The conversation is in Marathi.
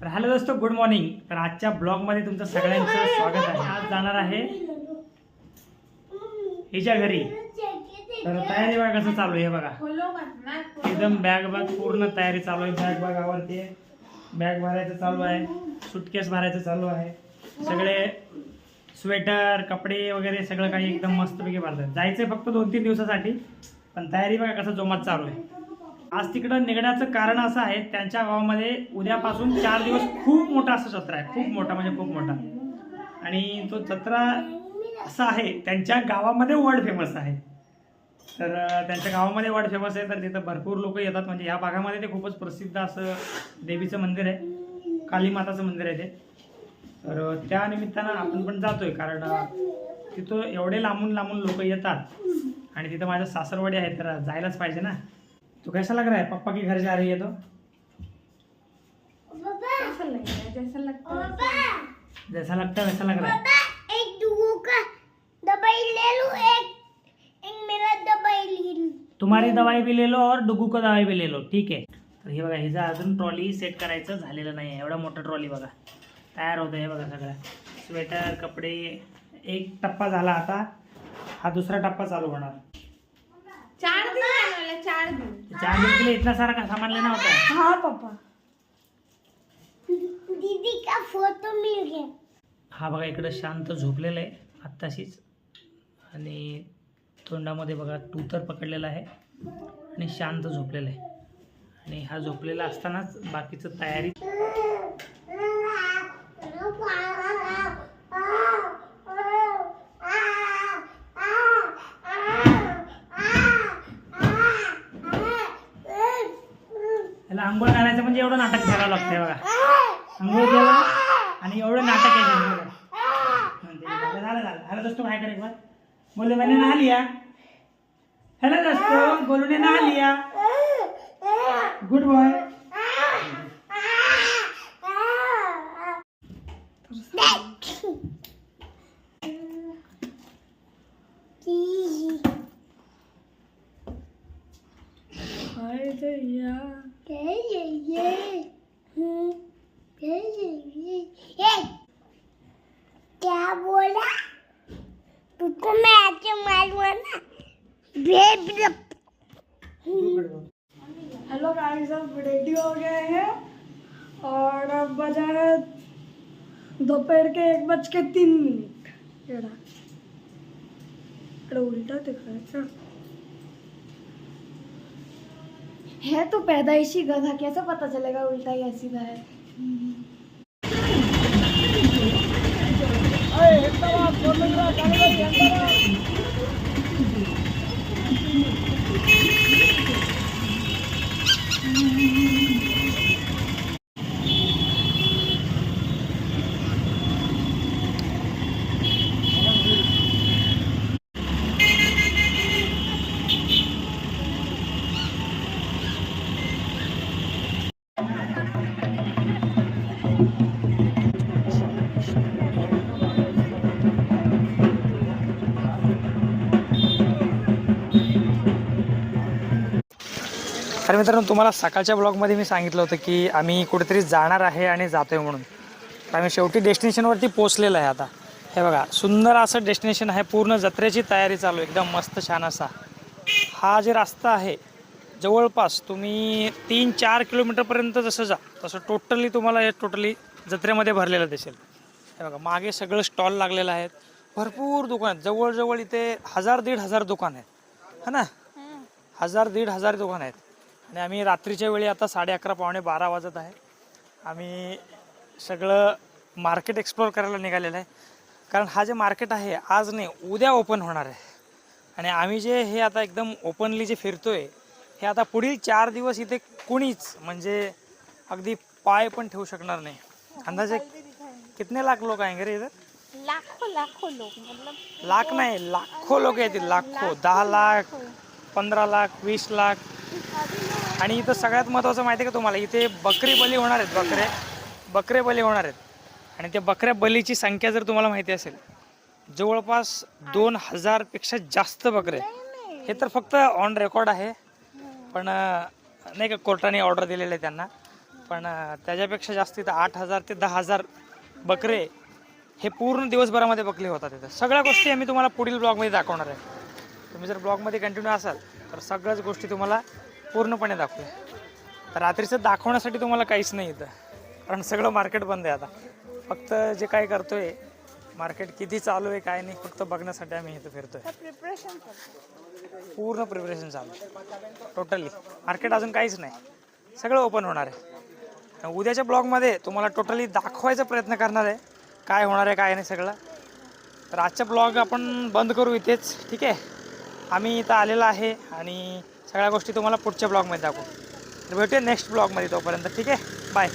तर हॅलो दोस्तो गुड मॉर्निंग तर आजच्या ब्लॉगमध्ये तुमचं सगळ्यांचं स्वागत आहे. आज जाणार आहे हिच्या घरी. तर तयारी बघा कसं चालू आहे बघा. एकदम बॅग बॅग पूर्ण तयारी चालू आहे. बॅग बॅग आवडते बॅग भरायचं चालू आहे. सुटकेस भरायचं चालू आहे. सगळे स्वेटर कपडे वगैरे सगळं काही एकदम मस्तपैकी भरतात. जायचंय फक्त दोन तीन दिवसासाठी. पण तयारी बघा कसं जोमात चालू आहे. आज तिकडं निघण्याचं कारण असं आहे त्यांच्या गावामध्ये उद्यापासून चार दिवस खूप मोठा असं जत्रा आहे. खूप मोठा म्हणजे खूप मोठा. आणि तो जत्रा असा आहे त्यांच्या गावामध्ये वर्ल्ड फेमस आहे. तर त्यांच्या गावामध्ये वर्ल्ड फेमस आहे तर तिथं भरपूर लोक येतात. म्हणजे या भागामध्ये ते खूपच प्रसिद्ध असं देवीचं मंदिर आहे. काली माताचं मंदिर आहे ते. तर त्या निमित्तानं आपण पण जातोय कारण तिथं एवढे लांबून लांबून लोक येतात. आणि तिथं माझं सासरवाडी आहे तर जायलाच पाहिजे ना. तो कैसा लग रहा है पप्पा की घर जा रही है तो जैसा लगता है वैसा लग रहा है। एक दुगो का दवाई ले लूं एक एक मेरा दवाई ले लूं। तुम्हारी दवाई भी ले लो और डुगू का दवाई भी ले लो ठीक आहे तर हे बघा हिचं अजून ट्रॉली सेट करायचं झालेलं नाही आहे एवढा मोठा ट्रॉली बघा. तयार होतं हे बघा सगळं. स्वेटर कपडे एक टप्पा झाला आता. हा दुसरा टप्पा चालू होणार. चार दिन आने वाला चार दिन चार दिन के लिए इतना सारा का सामान लेना होता है हाँ पापा दीदी का फोटो मिल गया हा बघा इकडं शांत झोपलेलं आहे आत्ताशीच. आणि तोंडामध्ये बघा टूतर पकडलेला आहे. आणि शांत झोपलेलं आहे. आणि हा झोपलेला असतानाच बाकीचं तयारी त्याला आंघोळ घालायचं म्हणजे एवढं नाटक करावं लागतंय बघा. आंघोळ केलं आणि एवढं नाटक आहे म्हणजे झालं झालं झालं. झालं काय करे एक बार. बोले मैंने नहा लिया हॅलो दोस्तों गोलू ने नहा लिया गुड बॉय. क्या बोला तुझको मैं मारूँगा ना हेलो गाइस अब रेडी हो गए हैं और अब बजा है दोपहर के एक बज के तीन मिनट। एड़ा उल्टा दिख रहा है है तो पैदाइशी गधा कैसे पता चलेगा उल्टा या सीधा है? तर मित्रांनो तुम्हाला सकाळच्या ब्लॉगमध्ये मी सांगितलं होतं की आम्ही कुठेतरी जाणार आहे आणि जातोय म्हणून. तर आम्ही शेवटी डेस्टिनेशनवरती पोहोचलेलं आहे आता. हे बघा सुंदर असं डेस्टिनेशन आहे. पूर्ण जत्रेची तयारी चालू आहे, एकदम मस्त छान असा. हा जे रस्ता आहे जवळपास तुम्ही तीन चार किलोमीटरपर्यंत जसं जा तसं टोटली तुम्हाला हे टोटली जत्रेमध्ये भरलेलं दिसेल. हे बघा मागे सगळं स्टॉल लागलेलं आहेत भरपूर दुकान आहेत. जवळजवळ इथे हजार दीड हजार दुकान आहेत. हा ना? हजार दीड हजार दुकान आहेत. आणि आम्ही रात्रीच्या वेळी आता साडे अकरा पावणे बारा वाजत आहे. आम्ही सगळं मार्केट एक्सप्लोअर करायला निघालेलं आहे. कारण हा जे मार्केट आहे आज नाही उद्या ओपन होणार आहे. आणि आम्ही जे हे आता एकदम ओपनली जे फिरतोय हे आता पुढील चार दिवस इथे कुणीच म्हणजे अगदी पाय पण ठेवू शकणार नाही. अंदाजे कितने लाख लोक आएंगे रे इधर लाखों लाखों मतलब लाख नाही लाखो लोक येतील लाखो. दहा लाख पंधरा लाख वीस लाख. आणि इथं सगळ्यात महत्त्वाचं माहिती आहे का तुम्हाला? इथे बकरी बली होणार आहेत बकरे. बकरे बली होणार आहेत. आणि त्या बकऱ्या बलीची संख्या जर तुम्हाला माहिती असेल जवळपास दोन हजारपेक्षा जास्त बकरे हे तर फक्त ऑन रेकॉर्ड आहे. पण नाही का कोर्टाने ऑर्डर दिलेलं आहे त्यांना. पण त्याच्यापेक्षा जास्त इथं आठ हजार ते दहा हजार बकरे हे पूर्ण दिवसभरामध्ये बकले होतात इथं. सगळ्या गोष्टी आम्ही तुम्हाला पुढील ब्लॉगमध्ये दाखवणार आहे. तुम्ही जर ब्लॉगमध्ये कंटिन्यू असाल तर सगळ्याच गोष्टी तुम्हाला पूर्णपणे दाखवूया. तर रात्रीचं दाखवण्यासाठी तुम्हाला काहीच नाही इथं. कारण सगळं मार्केट बंद आहे आता. फक्त जे काय करतोय मार्केट किती चालू आहे काय नाही फक्त बघण्यासाठी आम्ही इथं फिरतोय. प्रिपरेशन पूर्ण प्रिपरेशन चालू आहे. टोटली मार्केट अजून काहीच नाही. सगळं ओपन होणार आहे. उद्याच्या ब्लॉगमध्ये तुम्हाला टोटली दाखवायचा प्रयत्न करणार आहे काय होणार आहे काय नाही सगळं. तर आजचा ब्लॉग आपण बंद करू इथेच. ठीक आहे? आम्ही इथं आलेलो आहे आणि सगळ्या गोष्टी तुम्हाला पुढच्या ब्लॉगमध्ये दाखवू. भेटूया नेक्स्ट ब्लॉगमध्ये तोपर्यंत. ठीक आहे? बाय